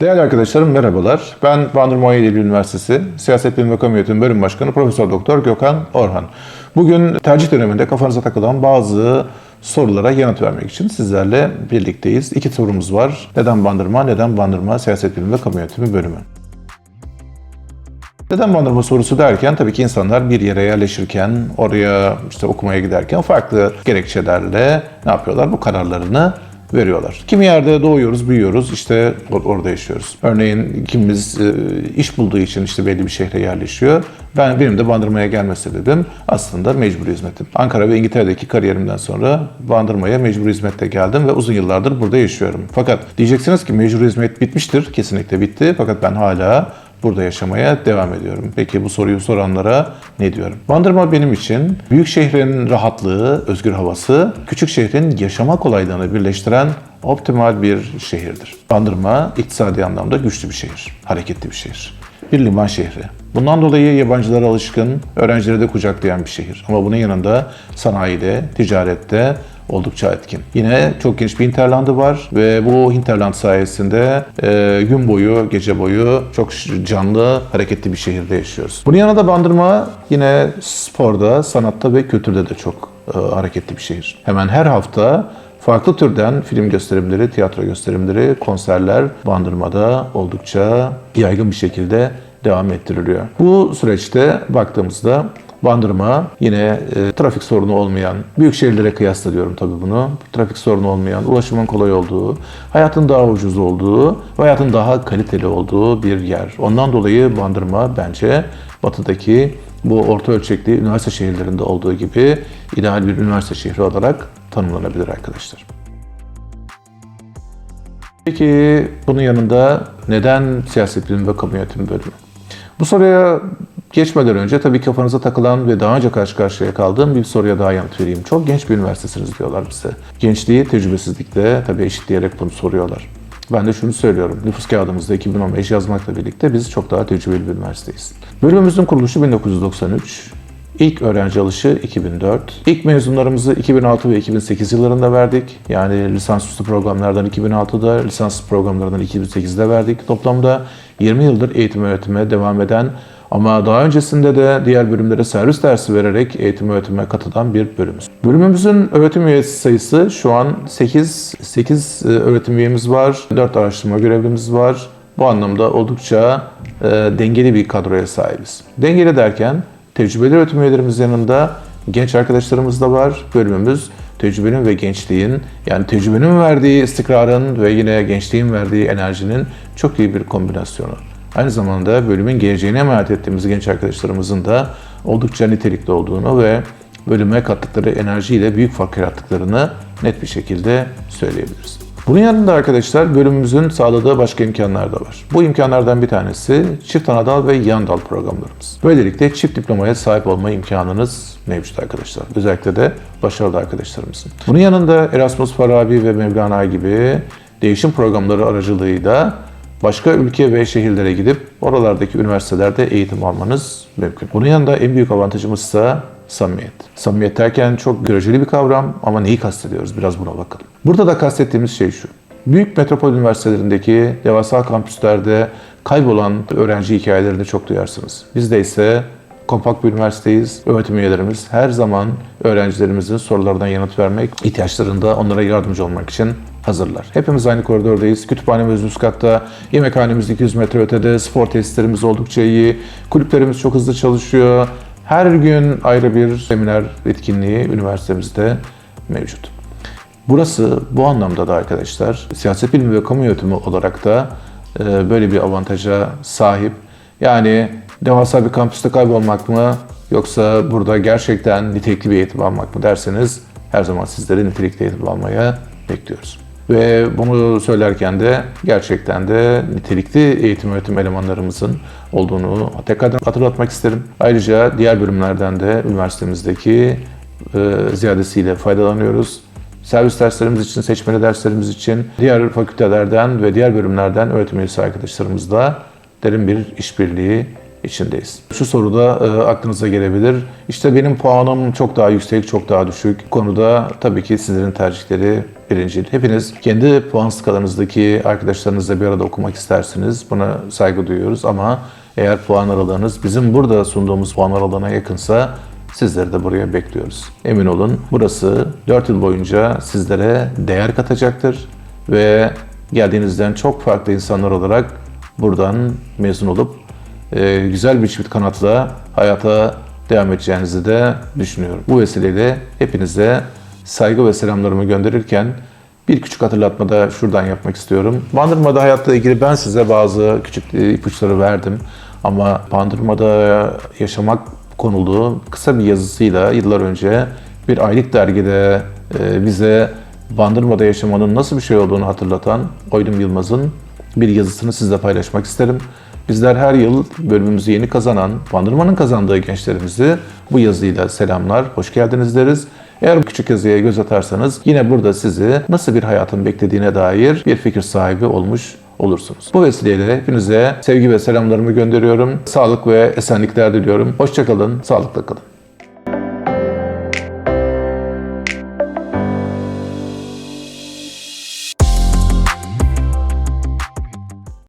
Değerli arkadaşlarım merhabalar. Ben Bandırma Eylül Üniversitesi Siyaset Bilimi ve Kamu Yönetimi Bölüm Başkanı Profesör Doktor Gökhan Orhan. Bugün tercih döneminde kafanıza takılan bazı sorulara yanıt vermek için sizlerle birlikteyiz. İki sorumuz var. Neden Bandırma, neden Bandırma Siyaset Bilimi ve Kamu Yönetimi Bölümü? Neden bandırma sorusu derken tabii ki insanlar bir yere yerleşirken, oraya işte okumaya giderken farklı gerekçelerle ne yapıyorlar? Bu kararlarını veriyorlar. Kimi yerde doğuyoruz, büyüyoruz, işte or- orada yaşıyoruz. Örneğin kimimiz e, iş bulduğu için işte belli bir şehre yerleşiyor. Ben benim de Bandırma'ya gelme sebebim aslında mecburi hizmetim. Ankara ve İngiltere'deki kariyerimden sonra Bandırma'ya mecburi hizmette geldim ve uzun yıllardır burada yaşıyorum. Fakat diyeceksiniz ki mecburi hizmet bitmiştir. Kesinlikle bitti. Fakat ben hala burada yaşamaya devam ediyorum. Peki bu soruyu soranlara ne diyorum? Bandırma benim için büyük şehrin rahatlığı, özgür havası, küçük şehrin yaşama kolaylığını birleştiren optimal bir şehirdir. Bandırma iktisadi anlamda güçlü bir şehir, hareketli bir şehir. Bir liman şehri. Bundan dolayı yabancılara alışkın, öğrencileri de kucaklayan bir şehir. Ama bunun yanında sanayide, ticarette, oldukça etkin. Yine çok geniş bir hinterlandı var ve bu hinterland sayesinde e, gün boyu, gece boyu çok canlı, hareketli bir şehirde yaşıyoruz. Bunun yanında Bandırma yine sporda, sanatta ve kültürde de çok e, hareketli bir şehir. Hemen her hafta farklı türden film gösterimleri, tiyatro gösterimleri, konserler Bandırma'da oldukça yaygın bir şekilde devam ettiriliyor. Bu süreçte baktığımızda Bandırma yine e, trafik sorunu olmayan, büyük şehirlere kıyasla diyorum tabii bunu. Trafik sorunu olmayan, ulaşımın kolay olduğu, hayatın daha ucuz olduğu ve hayatın daha kaliteli olduğu bir yer. Ondan dolayı Bandırma bence batıdaki bu orta ölçekli üniversite şehirlerinde olduğu gibi ideal bir üniversite şehri olarak tanımlanabilir arkadaşlar. Peki bunun yanında neden siyaset bilimi ve kamu yönetimi bölümü? Bu soruya geçmeden önce tabii kafanıza takılan ve daha önce karşı karşıya kaldığım bir soruya daha yanıt vereyim. Çok genç bir üniversitesiniz diyorlar bize. Gençliği tecrübesizlikle tabii eşitleyerek bunu soruyorlar. Ben de şunu söylüyorum. Nüfus kağıdımızda 2015 yazmakla birlikte biz çok daha tecrübeli bir üniversiteyiz. Bölümümüzün kuruluşu 1993. İlk öğrenci alışı 2004. İlk mezunlarımızı 2006 ve 2008 yıllarında verdik. Yani lisansüstü programlardan 2006'da, lisansüstü programlardan 2008'de verdik. Toplamda 20 yıldır eğitim öğretime devam eden ama daha öncesinde de diğer bölümlere servis dersi vererek eğitim öğretime katılan bir bölümümüz. Bölümümüzün öğretim üyesi sayısı şu an 8, 8 öğretim üyemiz var, 4 araştırma görevlimiz var. Bu anlamda oldukça e, dengeli bir kadroya sahibiz. Dengeli derken tecrübeli öğretim üyelerimizin yanında genç arkadaşlarımız da var. Bölümümüz tecrübenin ve gençliğin yani tecrübenin verdiği istikrarın ve yine gençliğin verdiği enerjinin çok iyi bir kombinasyonu. Aynı zamanda bölümün geleceğine emanet ettiğimiz genç arkadaşlarımızın da oldukça nitelikli olduğunu ve bölüme kattıkları enerjiyle büyük fark yarattıklarını net bir şekilde söyleyebiliriz. Bunun yanında arkadaşlar bölümümüzün sağladığı başka imkanlar da var. Bu imkanlardan bir tanesi çift anadal ve yan dal programlarımız. Böylelikle çift diplomaya sahip olma imkanınız mevcut arkadaşlar. Özellikle de başarılı arkadaşlarımızın. Bunun yanında Erasmus Farabi ve Mevlana gibi değişim programları aracılığıyla başka ülke ve şehirlere gidip oralardaki üniversitelerde eğitim almanız mümkün. Bunun yanında en büyük avantajımız ise samimiyet. Samimiyet derken çok göreceli bir kavram ama neyi kastediyoruz? Biraz buna bakalım. Burada da kastettiğimiz şey şu. Büyük metropol üniversitelerindeki devasa kampüslerde kaybolan öğrenci hikayelerini çok duyarsınız. Bizde ise kompakt bir üniversiteyiz. Öğretim üyelerimiz her zaman öğrencilerimizin sorulardan yanıt vermek, ihtiyaçlarında onlara yardımcı olmak için hazırlar. Hepimiz aynı koridordayız. Kütüphanemiz üst katta, yemekhanemiz 200 metre ötede, spor tesislerimiz oldukça iyi, kulüplerimiz çok hızlı çalışıyor. Her gün ayrı bir seminer etkinliği üniversitemizde mevcut. Burası bu anlamda da arkadaşlar siyaset bilimi ve kamu yönetimi olarak da e, böyle bir avantaja sahip. Yani devasa bir kampüste kaybolmak mı yoksa burada gerçekten nitelikli bir eğitim almak mı derseniz her zaman sizleri nitelikli eğitim almaya bekliyoruz. Ve bunu söylerken de gerçekten de nitelikli eğitim öğretim elemanlarımızın olduğunu tekrardan hatırlatmak isterim. Ayrıca diğer bölümlerden de üniversitemizdeki e, ziyadesiyle faydalanıyoruz. Servis derslerimiz için, seçmeli derslerimiz için diğer fakültelerden ve diğer bölümlerden öğretim üyesi arkadaşlarımızla derin bir işbirliği içindeyiz. Şu soruda e, aklınıza gelebilir. İşte benim puanım çok daha yüksek, çok daha düşük. Bu konuda tabii ki sizlerin tercihleri birinci. Hepiniz kendi puan skalanızdaki arkadaşlarınızla bir arada okumak istersiniz. Buna saygı duyuyoruz ama eğer puan aralığınız bizim burada sunduğumuz puan aralığına yakınsa sizleri de buraya bekliyoruz. Emin olun burası 4 yıl boyunca sizlere değer katacaktır ve geldiğinizden çok farklı insanlar olarak buradan mezun olup e, güzel bir çift kanatla hayata devam edeceğinizi de düşünüyorum. Bu vesileyle hepinize saygı ve selamlarımı gönderirken bir küçük hatırlatma da şuradan yapmak istiyorum. Bandırma'da hayatla ilgili ben size bazı küçük e, ipuçları verdim. Ama Bandırma'da yaşamak konulu kısa bir yazısıyla yıllar önce bir aylık dergide e, bize Bandırma'da yaşamanın nasıl bir şey olduğunu hatırlatan Oydum Yılmaz'ın bir yazısını sizle paylaşmak isterim. Bizler her yıl bölümümüzü yeni kazanan, Bandırma'nın kazandığı gençlerimizi bu yazıyla selamlar, hoş geldiniz deriz. Eğer bu küçük yazıya göz atarsanız yine burada sizi nasıl bir hayatın beklediğine dair bir fikir sahibi olmuş olursunuz. Bu vesileyle hepinize sevgi ve selamlarımı gönderiyorum. Sağlık ve esenlikler diliyorum. Hoşçakalın, sağlıkla kalın.